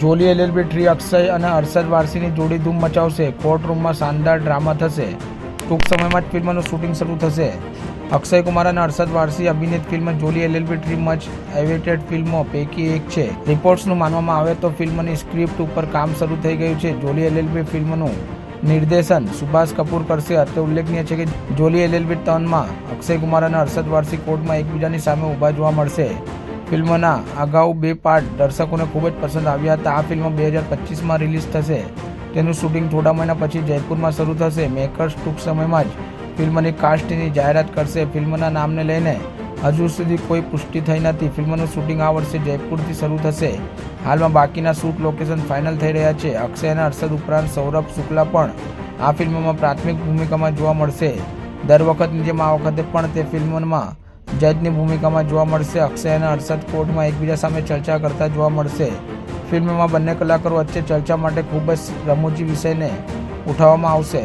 જોલી LLB tree Akshay અને અરશદ વારસીની જોડી ધૂમ મચાવશે. કોર્ટ રૂમમાં શાનદાર ડ્રામા થશે. ટૂંક સમયમાં જ ફિલ્મનું શૂટિંગ શરૂ થશે. અક્ષય કુમાર અને Arshad Warsi અભિનીત film Jolly LLB three much awaited ફિલ્મો પૈકી એક છે. રિપોર્ટ્સનું માનવામાં આવે તો ફિલ્મની સ્ક્રિપ્ટ ઉપર કામ શરૂ થઈ ગયું છે. જોલી એલએલબી ફિલ્મનું નિર્દેશન સુભાષ કપૂર કરશે. અત્રે ઉલ્લેખનીય છે કે જોલી એલએલબી ત્રણમાં અક્ષય કુમાર અને અરશદ વારસી કોર્ટમાં એકબીજાની સામે ઊભા જોવા મળશે. ફિલ્મના અગાઉ બે પાર્ટ દર્શકોને ખૂબ જ પસંદ આવ્યા હતા. આ ફિલ્મ બે હજાર પચીસમાં રિલીઝ થશે. તેનું શૂટિંગ થોડા મહિના પછી જયપુરમાં શરૂ થશે. મેકર્સ ટૂંક સમયમાં જ ફિલ્મની કાસ્ટની જાહેરાત કરશે. ફિલ્મના નામને લઈને હજુ સુધી કોઈ પુષ્ટિ થઈ નથી. ફિલ્મનું શૂટિંગ આ વર્ષે જયપુરથી શરૂ થશે. હાલમાં બાકીના શૂટ લોકેશન ફાઇનલ થઈ રહ્યા છે. અક્ષય અને અરશદ ઉપરાંત સૌરભ શુક્લા પણ આ ફિલ્મમાં પ્રાથમિક ભૂમિકામાં જોવા મળશે. દર વખતની જેમ આ વખતે પણ તે ફિલ્મમાં જજની ભૂમિકામાં જોવા મળશે અક્ષય અને અરશદ કોર્ટમાં એકબીજા સામે ચર્ચા કરતા જોવા મળશે. ફિલ્મમાં બંને કલાકારો વચ્ચે ચર્ચા માટે ખૂબ જ રમૂજી વિષયને ઉઠાવવામાં આવશે.